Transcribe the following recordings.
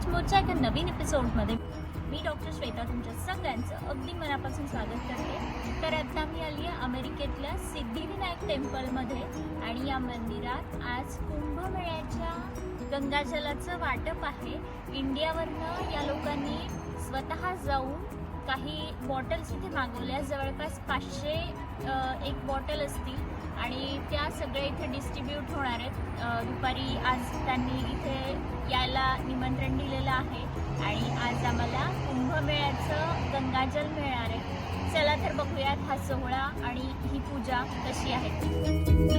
America मोर्चा एका नवीन एपिसोडमध्ये मी doctor Shweta तुमच्या सगळ्यांचं अगदी मनापासून स्वागत करते. तर आता मी आली आहे अमेरिकेतल्या सिद्धिविनायक टेम्पलमध्ये आणि या मंदिरात आज कुंभमेळ्याच्या गंगाजलाचं वाटप आहे. इंडियावरनं या लोकांनी स्वतः जाऊन काही बॉटल्स इथे मागवल्या जवळपास पाचशे एक बॉटल असतील. आणि त्या सगळ्या इथे डिस्ट्रीब्यूट होणार आहेत. दुपारी आज त्यांनी इथे यायला निमंत्रण दिलेलं आहे. आणि आज आम्हाला कुंभमेळ्याचं गंगाजल मिळणार आहे. चला तर बघूयात हा सोहळा आणि ही पूजा कशी आहे.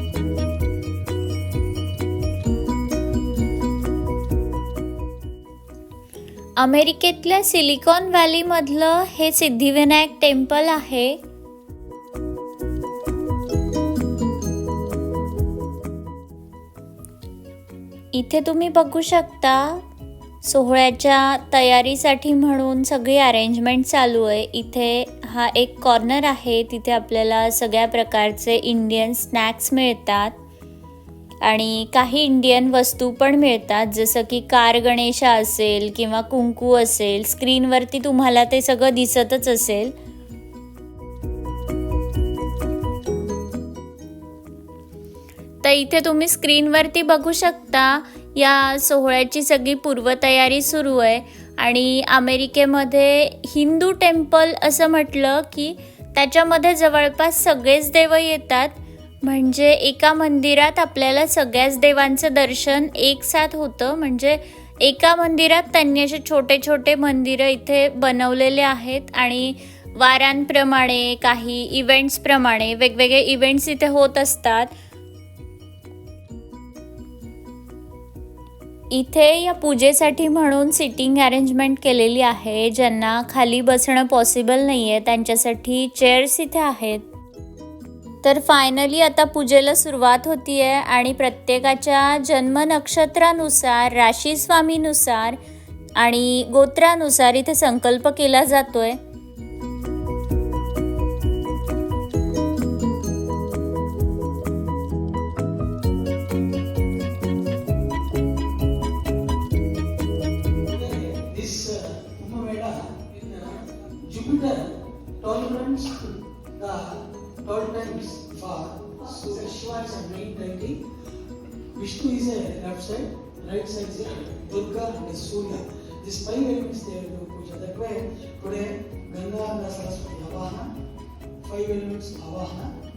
अमेरिकेतल्या सिलिकॉन व्हॅलीमधलं हे सिद्धिविनायक टेम्पल आहे. इथे तुम्ही बघू शकता सोहळ्याच्या तयारीसाठी म्हणून सगळी अरेंजमेंट चालू आहे. इथे हा एक कॉर्नर आहे तिथे आपल्याला सगळ्या प्रकारचे इंडियन स्नॅक्स मिळतात. आणि काही इंडियन वस्तू पण मिळतात जसं की कार गणेशा असेल किंवा कुंकू असेल स्क्रीनवरती तुम्हाला ते सगळं दिसतच असेल. तर इथे तुम्ही स्क्रीनवरती बघू शकता या सोहळ्याची सगळी पूर्वतयारी सुरू आहे. आणि अमेरिकेमध्ये हिंदू टेम्पल असं म्हटलं की त्याच्यामध्ये जवळपास सगळेच देव येतात. म्हणजे एका मंदिरात आपल्याला सगळ्याच देवांचं दर्शन एकसाथ होतं. म्हणजे एका मंदिरात त्यांनी असे छोटे छोटे मंदिरं इथे बनवलेले आहेत आणि वारांप्रमाणे काही इव्हेंट्सप्रमाणे वेगवेगळे इव्हेंट्स इथे होत असतात. इथे या पूजेसाठी म्हणून सिटिंग अरेंजमेंट केलेली आहे. ज्यांना खाली बसणं पॉसिबल नाही आहे त्यांच्यासाठी चेअर्स इथे आहेत. तर फायनली आता पूजेला सुरुवात होती आहे आणि प्रत्येकाच्या जन्म नक्षत्रानुसार राशीस्वामीनुसार आणि गोत्रानुसार इथे संकल्प केला जातोय. This uh, Jupiter tolerance the 12 times for so Vishwa is a main deity, Vishnu is a left side, right side is a Durga and a Surya. These five elements they do puja. That way today Ganga and Saraswati Avahana, five elements Avahana,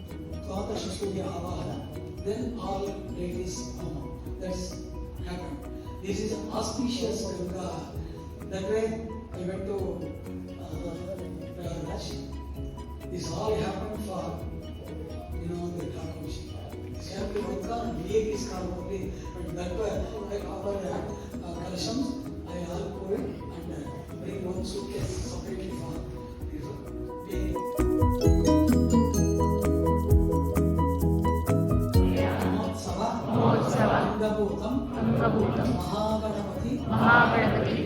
Kata Surya Avahana, then all deities Homa. That's happened. This is auspicious Durga. That way I went to uh, Prayagraj. This all happened for you know the Thakurji. Simply Durga and Vivek is called only, but that way I offer uh, kalashams, I all pour it and uh, bring one suitcase separately for the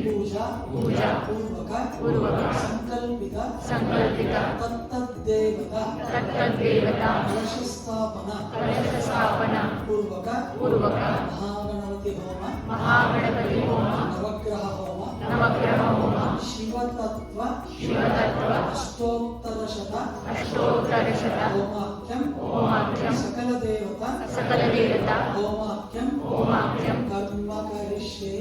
Pooja Pooja ಪೂರ್ವಕ ಪೂರ್ವಕ ಸಂಕಲ್ಪಿತ ಸಂಕಲ್ಪಿತ ತತ್ತದ್ದೇವತ ತತ್ತದ್ದೇವತ ಕಲಶಸ್ಥಾಪನ ಕಲಶಸ್ಥಾಪನ ಪೂರ್ವಕ ಪೂರ್ವಕ Mahaganapati ಹೋಮ ಮಹಾಗಣಪತಿ ಹೋಮ ನವಗ್ರಹ ಹೋಮ ನವಗ್ರಹ ಹೋಮ ಶಿವತತ್ವ ಶಿವತತ್ವ ಅಷ್ಟೋತ್ತರ ಶತ ಅಷ್ಟೋತ್ತರ ಶತ ಹೋಮಾಖ್ಯಂ ಹೋಮಾಖ್ಯಂ ಸಕಲ ದೇವತಾ ಸಕಲ ದೇವತಾ ಹೋಮಾಖ್ಯಂ ಹೋಮಾಖ್ಯಂ ಕರ್ಮ ಕರಿಷ್ಯೇ.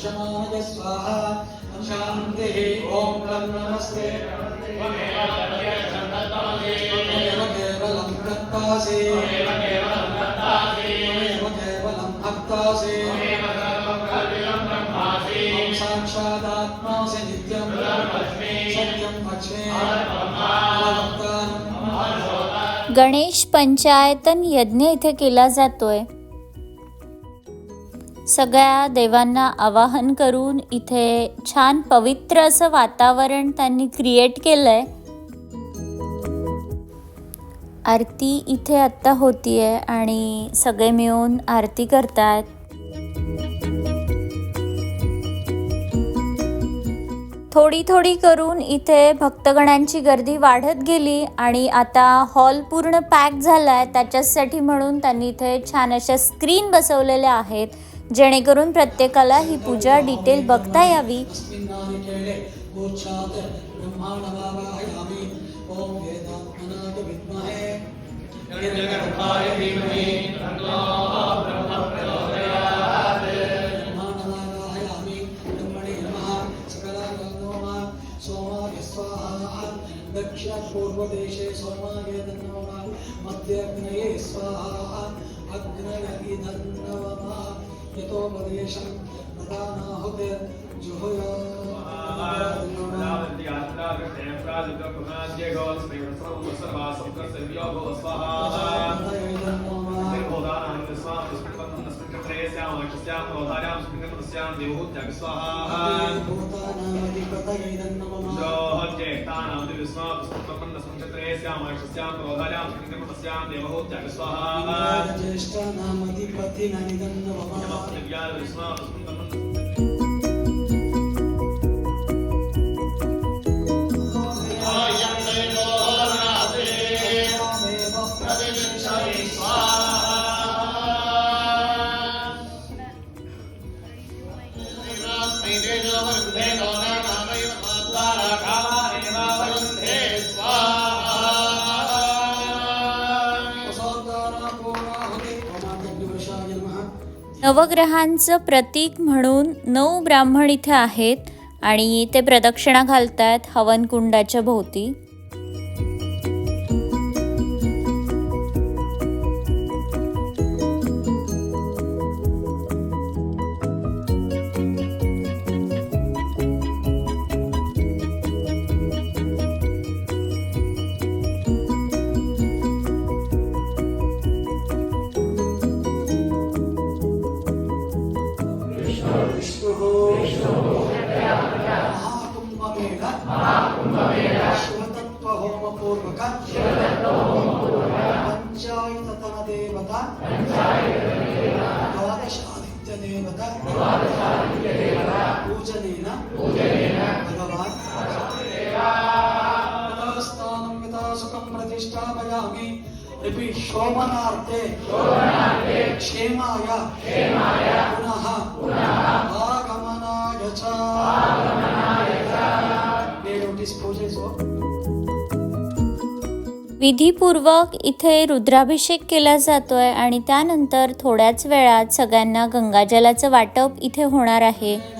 वशमाय स्वाहा। शान्तिः ॐ तं नमस्ते। त्वमेव केवलं कर्तासि। त्वमेव केवलं भक्तासि। साक्षादात्मासि नित्यं। सत्यं वक्ष्ये गणेश पंचायतन यज्ञ इथे केला जातोय. सगळ्या देवांना आवाहन करून इथे छान पवित्र असं वातावरण त्यांनी क्रिएट केलं आहे आरती इथे आत्ता होतीये आणि सगळे मिळून आरती करतात थोडी थोडी करून इथे भक्तगणांची गर्दी वाढत गेली आणि आता हॉल पूर्ण पॅक झाला आहे त्याच्यासाठी म्हणून त्यांनी इथे छान अशा स्क्रीन बसवलेल्या आहेत. जेणेकरून प्रत्येकाला ही पूजा डिटेल बघता यावी. अस्मिन्नानि केळे गोच्छात् स्वाहा ॐ वेदात्मनाथ विद्महे हिरण्यगर्भाय धीमहि ब्रह्माणवावाहयामि ब्रह्मणे नमः सकलागो नमः सोमाय स्वाहा శ్రేయస్యాం లక్ష్యాం అవతార్యాం సుఖకృత్యాం దేవహూత్యాగ స్వాహా జ్యోహోచేతానాం దివిస్మాపుస్తకమన్న సంచత్రేయస్యాం లక్ష్యాం అవతార్యాం సుఖకృత్యాం దేవహూత్యాగ స్వాహా జ్యేష్ఠానాం అధిపతి ననిదన్న వమా దివ్యాల విస్మాపుస్తకమన్న नवग्रहांचं प्रतीक म्हणून नऊ ब्राह्मण इथे आहेत आणि ते प्रदक्षिणा घालतात हवनकुंडाच्या भोवती. महाकुंभमेळ शिवतत्वहोमपूर्वक पञ्चायततनदेवता द्वादशादित्यदेवता पूजनेन भगवान् रिपि शोभनार्थे क्षेमाय पुनः आगमनाय च Notice poses हो विधीपूर्वक इथे रुद्राभिषेक केला जातोय आणि त्यानंतर थोड्याच वेळात सगळ्यांना गंगाजलाचं वाटप इथे होणार आहे.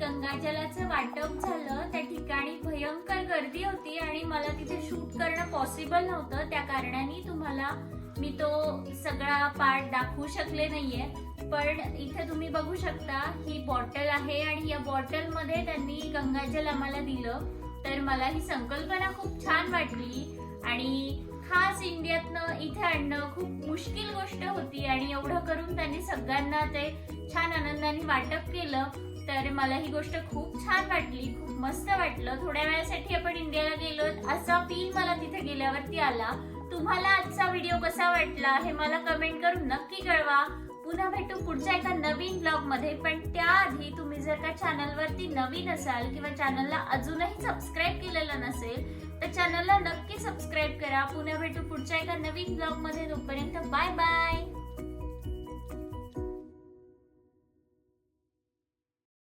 गंगाजलाचं वाटप झालं. त्या ठिकाणी भयंकर गर्दी होती आणि मला तिथे शूट करणं पॉसिबल नव्हतं. त्या कारणाने तुम्हाला मी तो सगळा पार्ट दाखवू शकले नाहीये. पण इथे तुम्ही बघू शकता ही बॉटल आहे आणि या बॉटलमध्ये त्यांनी गंगाजल आम्हाला दिलं. तर मला ही संकल्पना खूप छान वाटली. आणि खास इंडियातनं इथे आणणं खूप मुश्किल गोष्ट होती आणि एवढं करून त्यांनी सगळ्यांना ते छान आनंदाने वाटप केलं. तर मला ही गोष्ट खूप छान वाटली खूप मस्त वाटलं. थोड्या वेळासाठी आपण इंडियाला गेलो असा फील मला तिथे गेल्यावरती आला. तुम्हाला आजचा व्हिडिओ कसा वाटला हे मला कमेंट करून नक्की कळवा. पुन्हा भेटू पुढच्या एका नवीन ब्लॉगमध्ये. पण त्याआधी तुम्ही जर का चॅनलवरती नवीन असाल किंवा चॅनलला अजूनही सबस्क्राईब केलेलं नसेल तर चॅनलला नक्की सबस्क्राईब करा. पुन्हा भेटू पुढच्या एका नवीन ब्लॉगमध्ये. तोपर्यंत बाय बाय